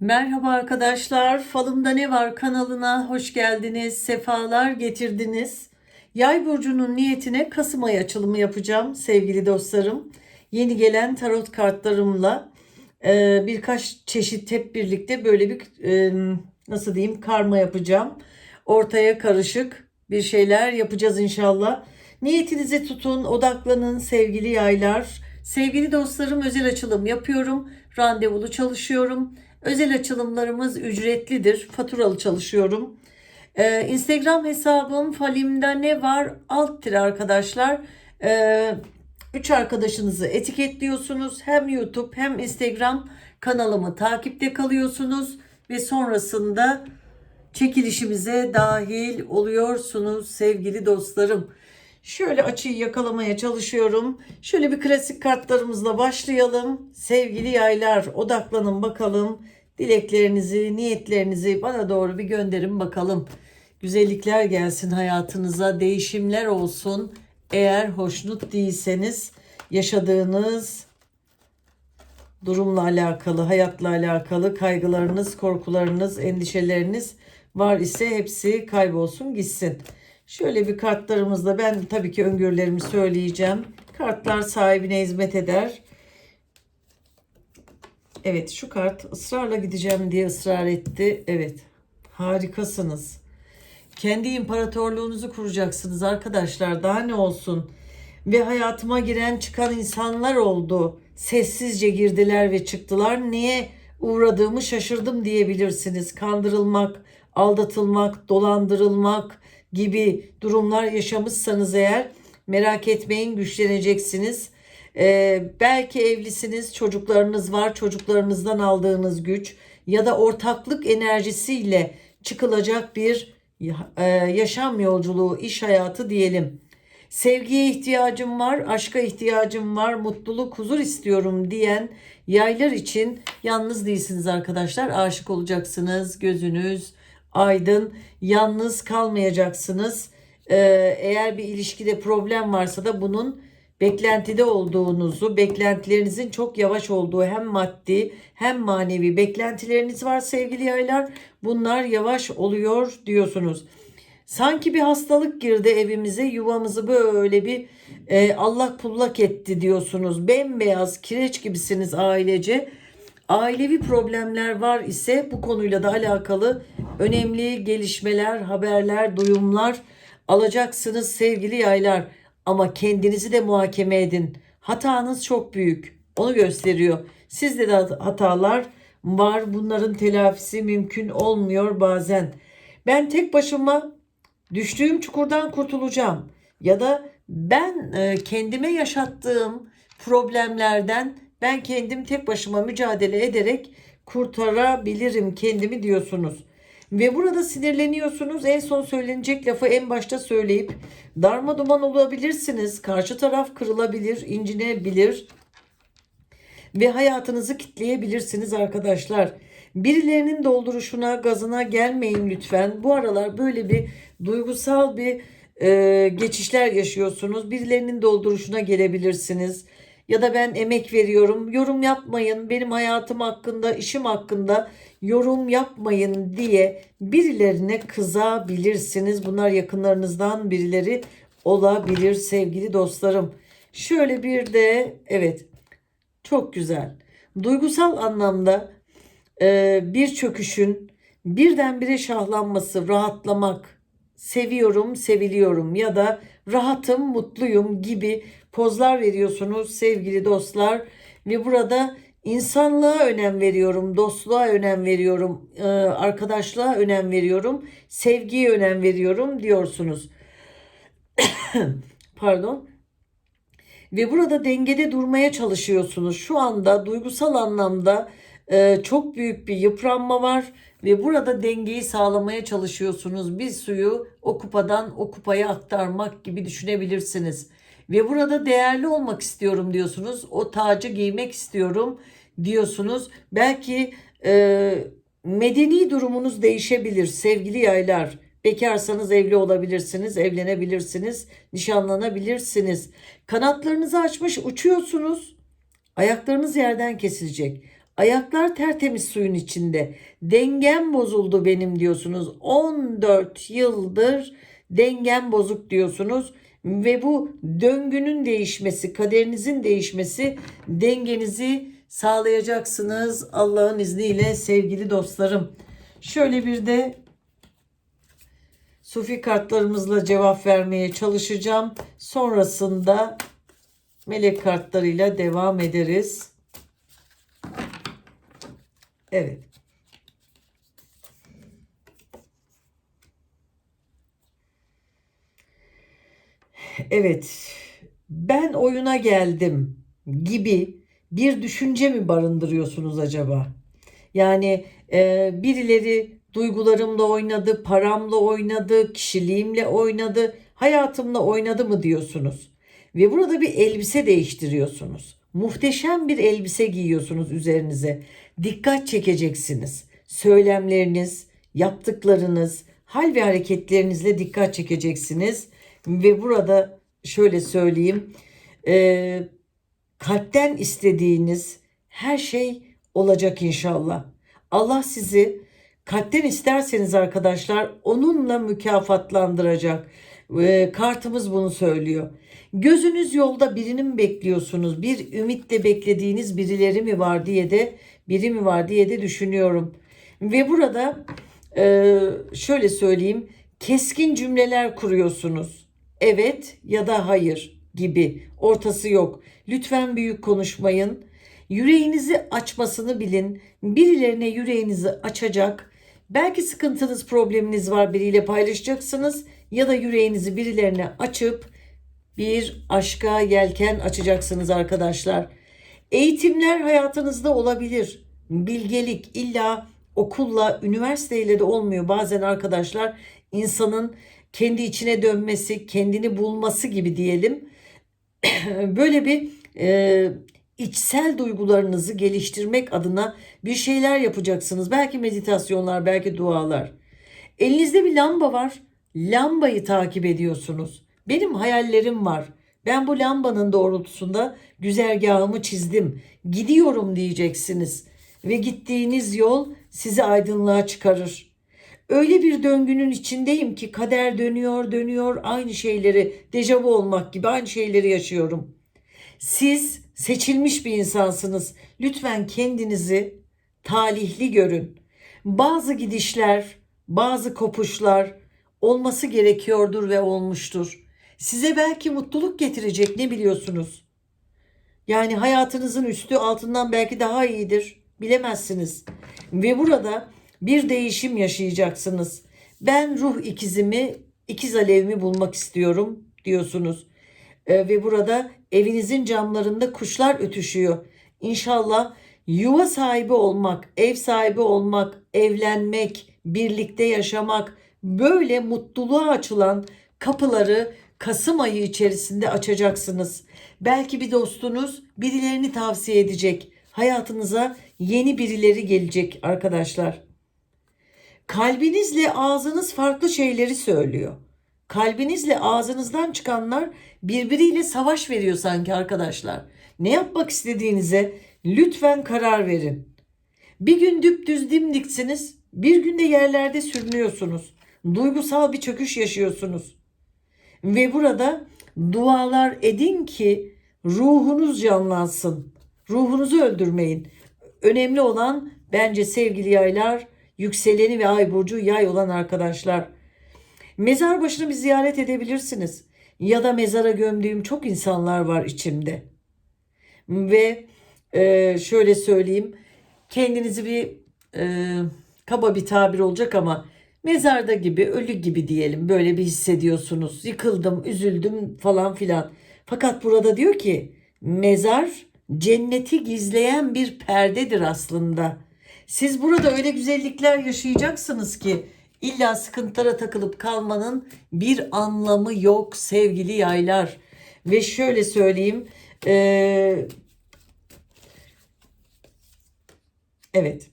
Merhaba arkadaşlar, Falımda Ne Var kanalına hoş geldiniz, sefalar getirdiniz. Yay burcunun niyetine Kasım ayı açılımı yapacağım sevgili dostlarım. Yeni gelen tarot kartlarımla e, birkaç çeşit hep birlikte böyle bir e, nasıl diyeyim karma yapacağım. Ortaya karışık bir şeyler yapacağız inşallah. Niyetinizi tutun, odaklanın sevgili yaylar. Sevgili dostlarım özel açılım yapıyorum. Randevulu çalışıyorum. Özel açılımlarımız ücretlidir. Faturalı çalışıyorum. Ee, Instagram hesabım falimde ne var alt tire arkadaşlar. Ee, üç arkadaşınızı etiketliyorsunuz. Hem YouTube hem Instagram kanalımı takipte kalıyorsunuz. Ve sonrasında çekilişimize dahil oluyorsunuz sevgili dostlarım. Şöyle açıyı yakalamaya çalışıyorum. Şöyle bir klasik kartlarımızla başlayalım. Sevgili yaylar odaklanın bakalım. Dileklerinizi, niyetlerinizi bana doğru bir gönderin bakalım. Güzellikler gelsin hayatınıza, değişimler olsun. Eğer hoşnut değilseniz yaşadığınız durumla alakalı, hayatla alakalı kaygılarınız, korkularınız, endişeleriniz var ise hepsi kaybolsun gitsin. Şöyle bir kartlarımızla ben tabii ki öngörülerimi söyleyeceğim. Kartlar sahibine hizmet eder. Evet şu kart ısrarla gideceğim diye ısrar etti. Evet harikasınız. Kendi imparatorluğunuzu kuracaksınız arkadaşlar. Daha ne olsun. Ve hayatıma giren çıkan insanlar oldu. Sessizce girdiler ve çıktılar. Niye uğradığımı şaşırdım diyebilirsiniz. Kandırılmak, aldatılmak, dolandırılmak gibi durumlar yaşamışsanız eğer merak etmeyin güçleneceksiniz. Ee, belki evlisiniz, çocuklarınız var, çocuklarınızdan aldığınız güç ya da ortaklık enerjisiyle çıkılacak bir e, yaşam yolculuğu, iş hayatı diyelim. Sevgiye ihtiyacım var, aşka ihtiyacım var, mutluluk, huzur istiyorum diyen yaylar için yalnız değilsiniz arkadaşlar. Aşık olacaksınız, gözünüz aydın, yalnız kalmayacaksınız. Ee, eğer bir ilişkide problem varsa da bunun beklentide olduğunuzu, beklentilerinizin çok yavaş olduğu hem maddi hem manevi beklentileriniz var sevgili yaylar. Bunlar yavaş oluyor diyorsunuz. Sanki bir hastalık girdi evimize, yuvamızı böyle bir e, allak pullak etti diyorsunuz. Bembeyaz, kireç gibisiniz ailece. Ailevi problemler var ise bu konuyla da alakalı önemli gelişmeler, haberler, duyumlar alacaksınız sevgili yaylar. Ama kendinizi de muhakeme edin. Hatanız çok büyük. Onu gösteriyor. Sizde de hatalar var. Bunların telafisi mümkün olmuyor bazen. Ben tek başıma düştüğüm çukurdan kurtulacağım. Ya da ben e, kendime yaşattığım problemlerden ben kendim tek başıma mücadele ederek kurtarabilirim kendimi diyorsunuz. Ve burada sinirleniyorsunuz. En son söylenecek lafı en başta söyleyip darma duman olabilirsiniz. Karşı taraf kırılabilir, incinebilir ve hayatınızı kitleyebilirsiniz arkadaşlar. Birilerinin dolduruşuna, gazına gelmeyin lütfen. Bu aralar böyle bir duygusal bir e, geçişler yaşıyorsunuz. Birilerinin dolduruşuna gelebilirsiniz. Ya da ben emek veriyorum. Yorum yapmayın. Benim hayatım hakkında, işim hakkında yorum yapmayın diye birilerine kızabilirsiniz. Bunlar yakınlarınızdan birileri olabilir sevgili dostlarım. Şöyle bir de evet çok güzel. Duygusal anlamda e, bir çöküşün birdenbire şahlanması, rahatlamak, seviyorum, seviliyorum ya da rahatım, mutluyum gibi pozlar veriyorsunuz sevgili dostlar. Ve burada insanlığa önem veriyorum, dostluğa önem veriyorum, e, arkadaşlığa önem veriyorum, sevgiye önem veriyorum diyorsunuz. Pardon. Ve burada dengede durmaya çalışıyorsunuz. Şu anda duygusal anlamda e, çok büyük bir yıpranma var ve burada dengeyi sağlamaya çalışıyorsunuz. Bir suyu o kupadan o kupaya aktarmak gibi düşünebilirsiniz. Ve burada değerli olmak istiyorum diyorsunuz. O tacı giymek istiyorum diyorsunuz. Belki e, medeni durumunuz değişebilir sevgili yaylar. Bekarsanız evli olabilirsiniz, evlenebilirsiniz, nişanlanabilirsiniz. Kanatlarınızı açmış uçuyorsunuz. Ayaklarınız yerden kesilecek. Ayaklar tertemiz suyun içinde. Dengem bozuldu benim diyorsunuz. 14 yıldır dengem bozuk diyorsunuz ve bu döngünün değişmesi, kaderinizin değişmesi dengenizi sağlayacaksınız Allah'ın izniyle sevgili dostlarım. Şöyle bir de Sufi kartlarımızla cevap vermeye çalışacağım. Sonrasında melek kartlarıyla devam ederiz. Evet. Evet. Ben oyuna geldim gibi bir düşünce mi barındırıyorsunuz acaba? Yani e, birileri duygularımla oynadı, paramla oynadı, kişiliğimle oynadı, hayatımla oynadı mı diyorsunuz? Ve burada bir elbise değiştiriyorsunuz. Muhteşem bir elbise giyiyorsunuz üzerinize. Dikkat çekeceksiniz. Söylemleriniz, yaptıklarınız, hal ve hareketlerinizle dikkat çekeceksiniz. Ve burada şöyle söyleyeyim. E, kalpten istediğiniz her şey olacak inşallah. Allah sizi kalpten isterseniz arkadaşlar onunla mükafatlandıracak. E, kartımız bunu söylüyor. Gözünüz yolda birini mi bekliyorsunuz? Bir ümitle beklediğiniz birileri mi var diye de biri mi var diye de düşünüyorum. Ve burada e, şöyle söyleyeyim. Keskin cümleler kuruyorsunuz. Evet ya da hayır gibi. Ortası yok. Lütfen büyük konuşmayın. Yüreğinizi açmasını bilin. Birilerine yüreğinizi açacak. Belki sıkıntınız, probleminiz var biriyle paylaşacaksınız ya da yüreğinizi birilerine açıp bir aşka yelken açacaksınız arkadaşlar. Eğitimler hayatınızda olabilir. Bilgelik illa okulla, üniversiteyle de olmuyor. Bazen arkadaşlar insanın kendi içine dönmesi, kendini bulması gibi diyelim. Böyle bir e, içsel duygularınızı geliştirmek adına bir şeyler yapacaksınız. Belki meditasyonlar, belki dualar. Elinizde bir lamba var. Lambayı takip ediyorsunuz. Benim hayallerim var. Ben bu lambanın doğrultusunda güzergahımı çizdim. Gidiyorum diyeceksiniz ve gittiğiniz yol sizi aydınlığa çıkarır. Öyle bir döngünün içindeyim ki kader dönüyor, dönüyor aynı şeyleri, dejavu olmak gibi aynı şeyleri yaşıyorum. Siz seçilmiş bir insansınız. Lütfen kendinizi talihli görün. Bazı gidişler, bazı kopuşlar olması gerekiyordur ve olmuştur. Size belki mutluluk getirecek ne biliyorsunuz? Yani hayatınızın üstü altından belki daha iyidir. Bilemezsiniz. Ve burada bir değişim yaşayacaksınız. Ben ruh ikizimi, ikiz alevimi bulmak istiyorum diyorsunuz. Ee, ve burada evinizin camlarında kuşlar ötüşüyor. İnşallah yuva sahibi olmak, ev sahibi olmak, evlenmek, birlikte yaşamak, böyle mutluluğa açılan kapıları Kasım ayı içerisinde açacaksınız. Belki bir dostunuz birilerini tavsiye edecek. Hayatınıza yeni birileri gelecek arkadaşlar. Kalbinizle ağzınız farklı şeyleri söylüyor. Kalbinizle ağzınızdan çıkanlar birbiriyle savaş veriyor sanki arkadaşlar. Ne yapmak istediğinize lütfen karar verin. Bir gün düpdüz dimdiksiniz, bir günde yerlerde sürünüyorsunuz. Duygusal bir çöküş yaşıyorsunuz. Ve burada dualar edin ki ruhunuz canlansın. Ruhunuzu öldürmeyin. Önemli olan bence sevgili yaylar, yükseleni ve ay burcu yay olan arkadaşlar. Mezar başını bir ziyaret edebilirsiniz. Ya da mezara gömdüğüm çok insanlar var içimde. Ve e, şöyle söyleyeyim. Kendinizi bir e, kaba bir tabir olacak ama mezarda gibi, ölü gibi diyelim. Böyle bir hissediyorsunuz. Yıkıldım, üzüldüm falan filan. Fakat burada diyor ki mezar cenneti gizleyen bir perdedir aslında. Siz burada öyle güzellikler yaşayacaksınız ki illa sıkıntılara takılıp kalmanın bir anlamı yok sevgili yaylar. Ve şöyle söyleyeyim. Ee, evet.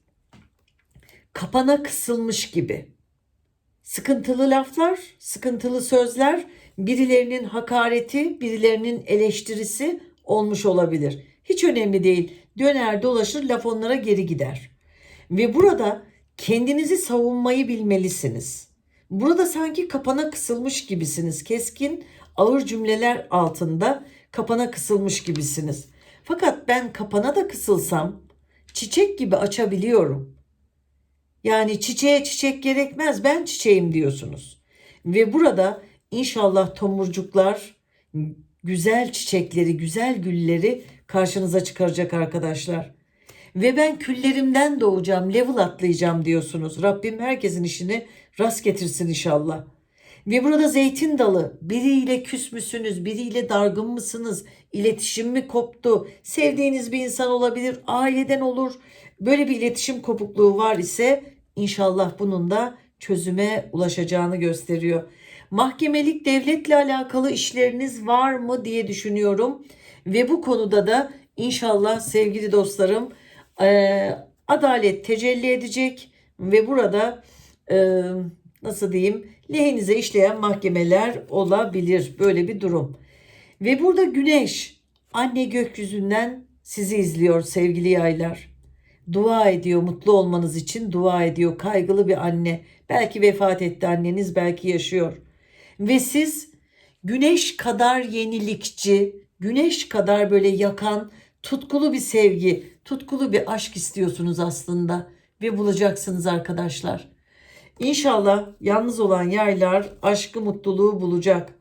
Kapana kısılmış gibi. Sıkıntılı laflar, sıkıntılı sözler, birilerinin hakareti, birilerinin eleştirisi olmuş olabilir. Hiç önemli değil. döner dolaşır laf onlara geri gider. Ve burada kendinizi savunmayı bilmelisiniz. Burada sanki kapana kısılmış gibisiniz. Keskin, ağır cümleler altında kapana kısılmış gibisiniz. Fakat ben kapana da kısılsam çiçek gibi açabiliyorum. Yani çiçeğe çiçek gerekmez ben çiçeğim diyorsunuz. Ve burada inşallah tomurcuklar güzel çiçekleri, güzel gülleri karşınıza çıkaracak arkadaşlar. Ve ben küllerimden doğacağım, level atlayacağım diyorsunuz. Rabbim herkesin işini rast getirsin inşallah. Ve burada zeytin dalı. Biriyle küs müsünüz? Biriyle dargın mısınız? İletişim mi koptu? Sevdiğiniz bir insan olabilir, aileden olur. Böyle bir iletişim kopukluğu var ise inşallah bunun da çözüme ulaşacağını gösteriyor. Mahkemelik devletle alakalı işleriniz var mı diye düşünüyorum. Ve bu konuda da inşallah sevgili dostlarım eee, adalet tecelli edecek ve burada eee, nasıl diyeyim lehinize işleyen mahkemeler olabilir böyle bir durum. Ve burada güneş anne gökyüzünden sizi izliyor sevgili yaylar. Dua ediyor mutlu olmanız için dua ediyor kaygılı bir anne. Belki vefat etti anneniz belki yaşıyor. Ve siz güneş kadar yenilikçi, güneş kadar böyle yakan, tutkulu bir sevgi, tutkulu bir aşk istiyorsunuz aslında ve bulacaksınız arkadaşlar. İnşallah yalnız olan yaylar aşkı mutluluğu bulacak.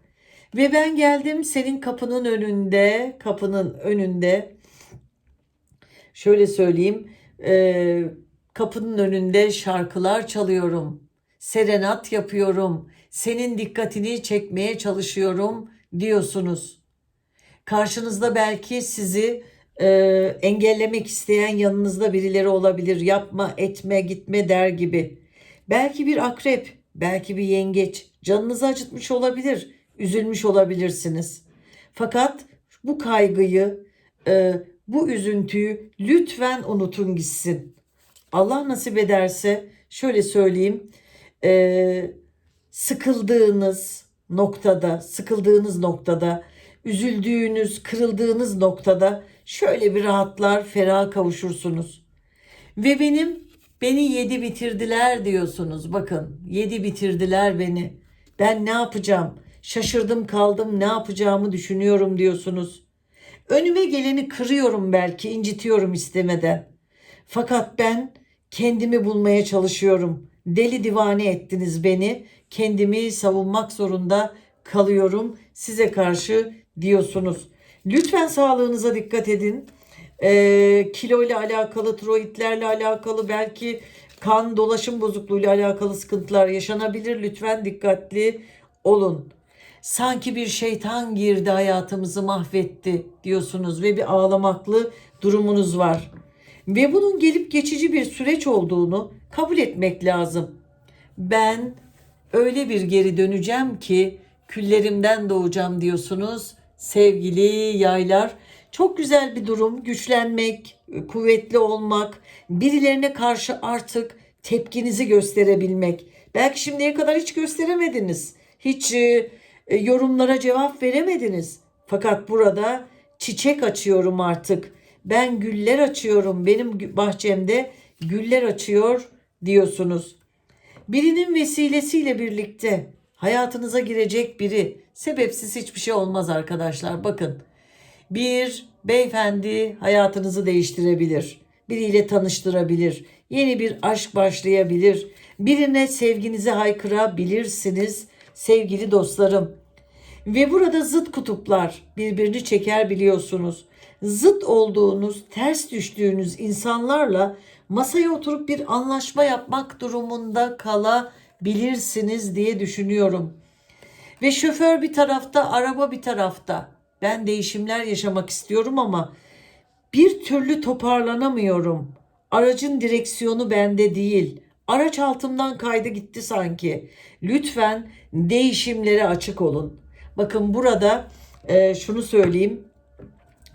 Ve ben geldim senin kapının önünde, kapının önünde şöyle söyleyeyim, e, kapının önünde şarkılar çalıyorum, serenat yapıyorum, senin dikkatini çekmeye çalışıyorum diyorsunuz. Karşınızda belki sizi e, engellemek isteyen yanınızda birileri olabilir. Yapma, etme, gitme der gibi. Belki bir akrep, belki bir yengeç canınızı acıtmış olabilir, üzülmüş olabilirsiniz. Fakat bu kaygıyı, e, bu üzüntüyü lütfen unutun gitsin. Allah nasip ederse şöyle söyleyeyim, e, sıkıldığınız noktada, sıkıldığınız noktada, üzüldüğünüz, kırıldığınız noktada şöyle bir rahatlar, ferah kavuşursunuz. Ve benim beni yedi bitirdiler diyorsunuz. Bakın yedi bitirdiler beni. Ben ne yapacağım? Şaşırdım kaldım ne yapacağımı düşünüyorum diyorsunuz. Önüme geleni kırıyorum belki, incitiyorum istemeden. Fakat ben kendimi bulmaya çalışıyorum. Deli divane ettiniz beni. Kendimi savunmak zorunda kalıyorum size karşı diyorsunuz. Lütfen sağlığınıza dikkat edin. Ee, kilo ile alakalı, tiroidlerle alakalı, belki kan dolaşım bozukluğuyla alakalı sıkıntılar yaşanabilir. Lütfen dikkatli olun. Sanki bir şeytan girdi hayatımızı mahvetti diyorsunuz ve bir ağlamaklı durumunuz var. Ve bunun gelip geçici bir süreç olduğunu kabul etmek lazım. Ben öyle bir geri döneceğim ki küllerimden doğacağım diyorsunuz sevgili yaylar. Çok güzel bir durum. Güçlenmek, kuvvetli olmak, birilerine karşı artık tepkinizi gösterebilmek. Belki şimdiye kadar hiç gösteremediniz. Hiç e, e, yorumlara cevap veremediniz. Fakat burada çiçek açıyorum artık. Ben güller açıyorum. Benim bahçemde güller açıyor diyorsunuz. Birinin vesilesiyle birlikte hayatınıza girecek biri sebepsiz hiçbir şey olmaz arkadaşlar. Bakın bir beyefendi hayatınızı değiştirebilir. Biriyle tanıştırabilir. Yeni bir aşk başlayabilir. Birine sevginizi haykırabilirsiniz sevgili dostlarım. Ve burada zıt kutuplar birbirini çeker biliyorsunuz. Zıt olduğunuz, ters düştüğünüz insanlarla masaya oturup bir anlaşma yapmak durumunda kalabilirsiniz diye düşünüyorum. Ve şoför bir tarafta, araba bir tarafta. Ben değişimler yaşamak istiyorum ama bir türlü toparlanamıyorum. Aracın direksiyonu bende değil. Araç altımdan kaydı gitti sanki. Lütfen değişimlere açık olun. Bakın burada e, şunu söyleyeyim.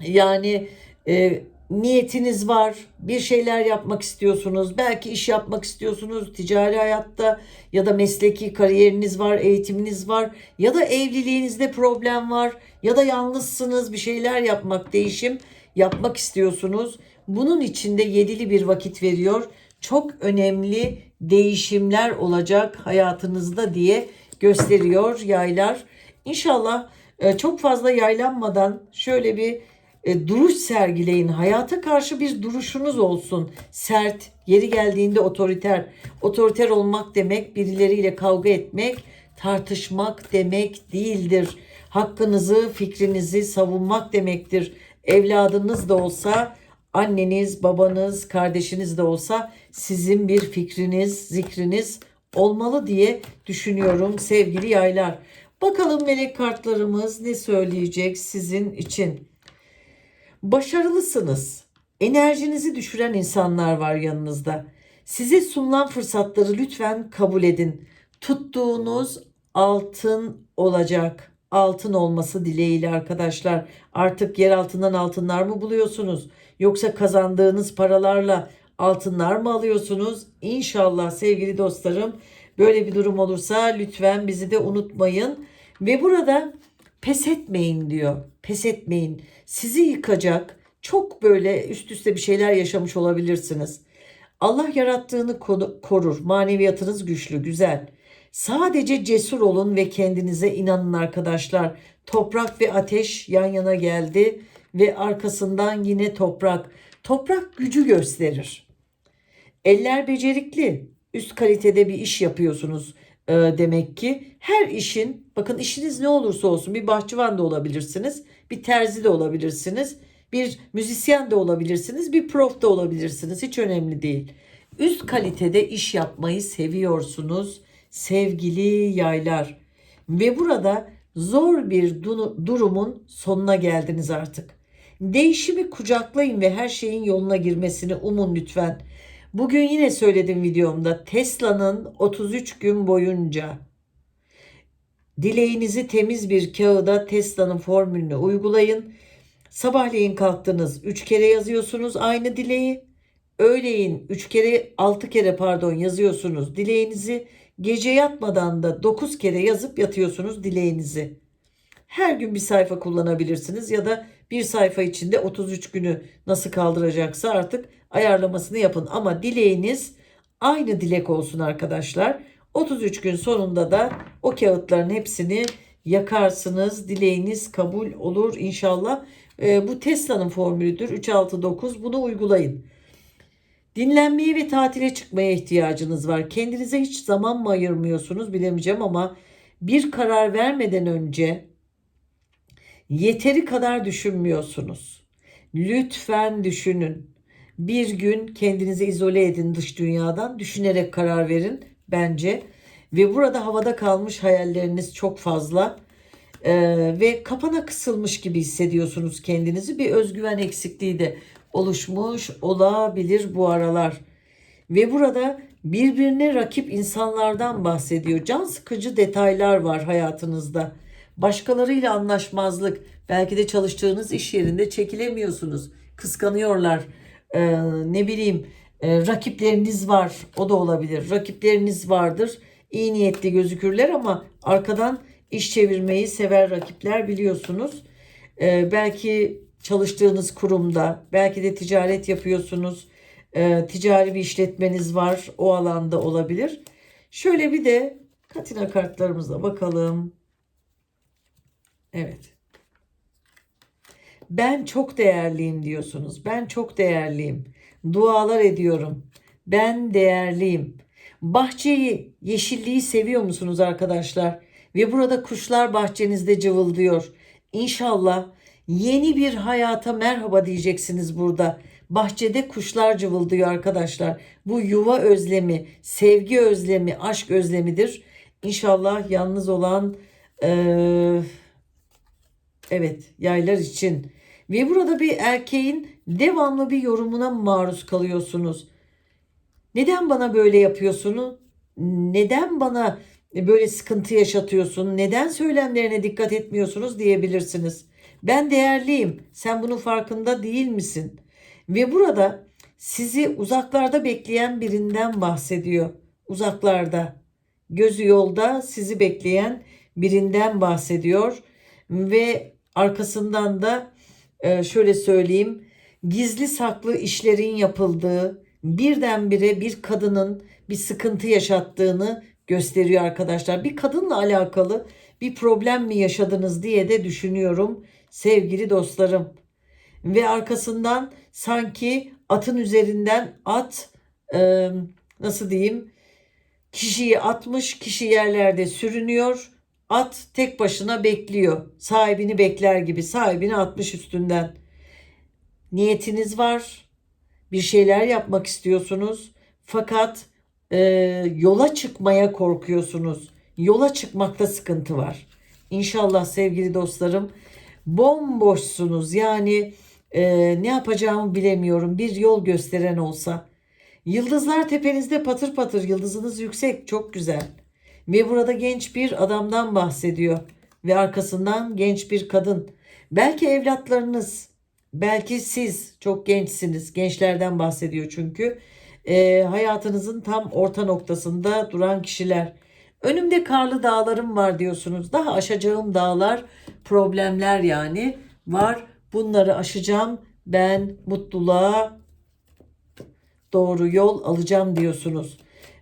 Yani e, niyetiniz var, bir şeyler yapmak istiyorsunuz, belki iş yapmak istiyorsunuz, ticari hayatta ya da mesleki kariyeriniz var, eğitiminiz var ya da evliliğinizde problem var ya da yalnızsınız, bir şeyler yapmak, değişim yapmak istiyorsunuz. Bunun içinde yedili bir vakit veriyor. Çok önemli değişimler olacak hayatınızda diye gösteriyor yaylar. İnşallah e, çok fazla yaylanmadan şöyle bir e, duruş sergileyin. Hayata karşı bir duruşunuz olsun. Sert, yeri geldiğinde otoriter. Otoriter olmak demek birileriyle kavga etmek, tartışmak demek değildir. Hakkınızı, fikrinizi savunmak demektir. Evladınız da olsa, anneniz, babanız, kardeşiniz de olsa sizin bir fikriniz, zikriniz olmalı diye düşünüyorum sevgili yaylar. Bakalım melek kartlarımız ne söyleyecek sizin için? Başarılısınız. Enerjinizi düşüren insanlar var yanınızda. Size sunulan fırsatları lütfen kabul edin. Tuttuğunuz altın olacak. Altın olması dileğiyle arkadaşlar. Artık yer altından altınlar mı buluyorsunuz? Yoksa kazandığınız paralarla altınlar mı alıyorsunuz? İnşallah sevgili dostlarım böyle bir durum olursa lütfen bizi de unutmayın. Ve burada pes etmeyin diyor. Pes etmeyin. Sizi yıkacak çok böyle üst üste bir şeyler yaşamış olabilirsiniz. Allah yarattığını koru- korur. Maneviyatınız güçlü, güzel. Sadece cesur olun ve kendinize inanın arkadaşlar. Toprak ve ateş yan yana geldi ve arkasından yine toprak. Toprak gücü gösterir. Eller becerikli. Üst kalitede bir iş yapıyorsunuz e, demek ki. Her işin, bakın işiniz ne olursa olsun bir bahçıvan da olabilirsiniz, bir terzi de olabilirsiniz, bir müzisyen de olabilirsiniz, bir prof da olabilirsiniz. Hiç önemli değil. Üst kalitede iş yapmayı seviyorsunuz sevgili yaylar. Ve burada zor bir du- durumun sonuna geldiniz artık. Değişimi kucaklayın ve her şeyin yoluna girmesini umun lütfen. Bugün yine söyledim videomda Tesla'nın 33 gün boyunca dileğinizi temiz bir kağıda Tesla'nın formülünü uygulayın. Sabahleyin kalktınız 3 kere yazıyorsunuz aynı dileği. Öğleyin 3 kere 6 kere pardon yazıyorsunuz dileğinizi. Gece yatmadan da 9 kere yazıp yatıyorsunuz dileğinizi. Her gün bir sayfa kullanabilirsiniz ya da bir sayfa içinde 33 günü nasıl kaldıracaksa artık ayarlamasını yapın. Ama dileğiniz aynı dilek olsun arkadaşlar. 33 gün sonunda da o kağıtların hepsini yakarsınız. Dileğiniz kabul olur inşallah. Ee, bu Tesla'nın formülüdür. 369 bunu uygulayın. Dinlenmeye ve tatile çıkmaya ihtiyacınız var. Kendinize hiç zaman mı ayırmıyorsunuz bilemeyeceğim ama bir karar vermeden önce yeteri kadar düşünmüyorsunuz. Lütfen düşünün. Bir gün kendinizi izole edin dış dünyadan. Düşünerek karar verin bence. Ve burada havada kalmış hayalleriniz çok fazla. Ee, ve kapana kısılmış gibi hissediyorsunuz kendinizi. Bir özgüven eksikliği de oluşmuş olabilir bu aralar. Ve burada birbirine rakip insanlardan bahsediyor. Can sıkıcı detaylar var hayatınızda. Başkalarıyla anlaşmazlık, belki de çalıştığınız iş yerinde çekilemiyorsunuz. Kıskanıyorlar. Ee, ne bileyim, e, rakipleriniz var. O da olabilir. Rakipleriniz vardır. İyi niyetli gözükürler ama arkadan iş çevirmeyi sever rakipler biliyorsunuz. Ee, belki çalıştığınız kurumda, belki de ticaret yapıyorsunuz, e, ticari bir işletmeniz var, o alanda olabilir. Şöyle bir de katina kartlarımıza bakalım. Evet. Ben çok değerliyim diyorsunuz. Ben çok değerliyim. Dualar ediyorum. Ben değerliyim. Bahçeyi, yeşilliği seviyor musunuz arkadaşlar? Ve burada kuşlar bahçenizde cıvıldıyor. İnşallah Yeni bir hayata merhaba diyeceksiniz burada. Bahçede kuşlar cıvıldıyor arkadaşlar. Bu yuva özlemi, sevgi özlemi, aşk özlemidir. İnşallah yalnız olan eee, evet yaylar için. Ve burada bir erkeğin devamlı bir yorumuna maruz kalıyorsunuz. Neden bana böyle yapıyorsunuz? Neden bana böyle sıkıntı yaşatıyorsun? Neden söylemlerine dikkat etmiyorsunuz diyebilirsiniz. Ben değerliyim. Sen bunun farkında değil misin? Ve burada sizi uzaklarda bekleyen birinden bahsediyor. Uzaklarda, gözü yolda sizi bekleyen birinden bahsediyor ve arkasından da e, şöyle söyleyeyim gizli saklı işlerin yapıldığı, birdenbire bir kadının bir sıkıntı yaşattığını gösteriyor arkadaşlar. Bir kadınla alakalı bir problem mi yaşadınız diye de düşünüyorum sevgili dostlarım. Ve arkasından sanki atın üzerinden at e, nasıl diyeyim kişiyi atmış kişi yerlerde sürünüyor. At tek başına bekliyor. Sahibini bekler gibi sahibini atmış üstünden. Niyetiniz var. Bir şeyler yapmak istiyorsunuz. Fakat e, yola çıkmaya korkuyorsunuz. Yola çıkmakta sıkıntı var. İnşallah sevgili dostlarım bomboşsunuz. Yani e, ne yapacağımı bilemiyorum. Bir yol gösteren olsa. Yıldızlar tepenizde patır patır. Yıldızınız yüksek. Çok güzel. Ve burada genç bir adamdan bahsediyor. Ve arkasından genç bir kadın. Belki evlatlarınız, belki siz çok gençsiniz. Gençlerden bahsediyor çünkü. E, hayatınızın tam orta noktasında duran kişiler. Önümde karlı dağlarım var diyorsunuz. Daha aşacağım dağlar, problemler yani var. Bunları aşacağım. Ben mutluluğa doğru yol alacağım diyorsunuz.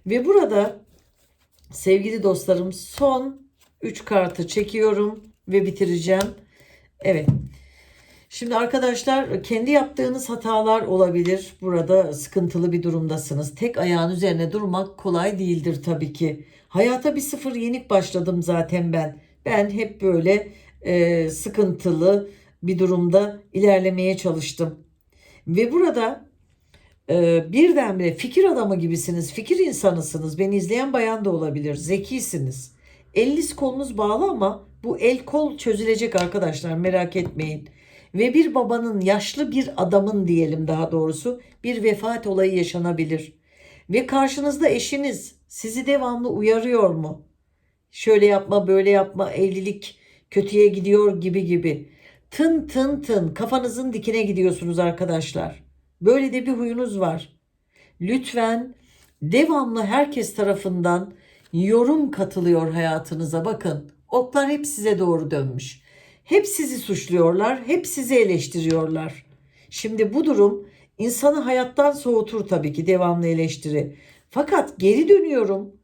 Ve burada sevgili dostlarım son 3 kartı çekiyorum ve bitireceğim. Evet. Şimdi arkadaşlar kendi yaptığınız hatalar olabilir. Burada sıkıntılı bir durumdasınız. Tek ayağın üzerine durmak kolay değildir tabii ki. Hayata bir sıfır yenik başladım zaten ben. Ben hep böyle e, sıkıntılı bir durumda ilerlemeye çalıştım. Ve burada e, birdenbire fikir adamı gibisiniz, fikir insanısınız. Beni izleyen bayan da olabilir. Zekisiniz. Eliniz kolunuz bağlı ama bu el kol çözülecek arkadaşlar merak etmeyin. Ve bir babanın yaşlı bir adamın diyelim daha doğrusu bir vefat olayı yaşanabilir. Ve karşınızda eşiniz sizi devamlı uyarıyor mu? Şöyle yapma böyle yapma evlilik kötüye gidiyor gibi gibi. Tın tın tın kafanızın dikine gidiyorsunuz arkadaşlar. Böyle de bir huyunuz var. Lütfen devamlı herkes tarafından yorum katılıyor hayatınıza. Bakın oklar hep size doğru dönmüş. Hep sizi suçluyorlar, hep sizi eleştiriyorlar. Şimdi bu durum insanı hayattan soğutur tabii ki devamlı eleştiri. Fakat geri dönüyorum.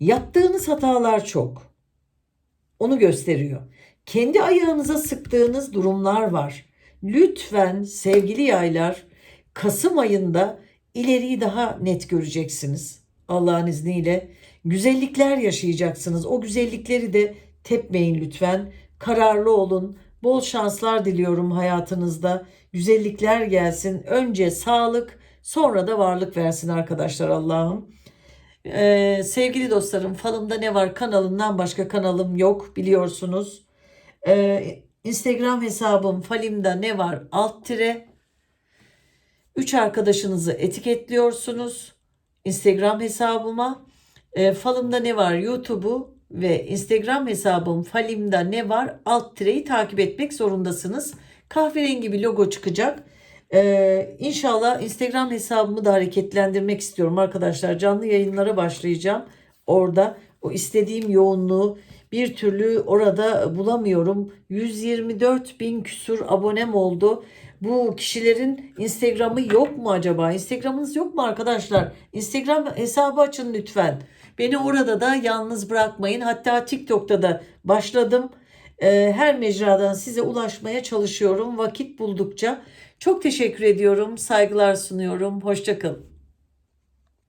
Yaptığınız hatalar çok. Onu gösteriyor. Kendi ayağınıza sıktığınız durumlar var. Lütfen sevgili yaylar Kasım ayında ileriyi daha net göreceksiniz. Allah'ın izniyle güzellikler yaşayacaksınız. O güzellikleri de tepmeyin lütfen. Kararlı olun. Bol şanslar diliyorum hayatınızda. Güzellikler gelsin. Önce sağlık, sonra da varlık versin arkadaşlar Allah'ım. Ee, sevgili dostlarım falımda ne var kanalından başka kanalım yok biliyorsunuz. Ee, Instagram hesabım falimda ne var alt tire. Üç arkadaşınızı etiketliyorsunuz Instagram hesabıma. Ee, falımda ne var YouTube'u ve Instagram hesabım falimda ne var alt tireyi takip etmek zorundasınız. Kahverengi bir logo çıkacak. Ee, inşallah Instagram hesabımı da hareketlendirmek istiyorum arkadaşlar. Canlı yayınlara başlayacağım. Orada o istediğim yoğunluğu bir türlü orada bulamıyorum. 124 bin küsur abonem oldu. Bu kişilerin Instagram'ı yok mu acaba? Instagram'ınız yok mu arkadaşlar? Instagram hesabı açın lütfen. Beni orada da yalnız bırakmayın. Hatta TikTok'ta da başladım. Ee, her mecradan size ulaşmaya çalışıyorum vakit buldukça. Çok teşekkür ediyorum. Saygılar sunuyorum. Hoşçakalın.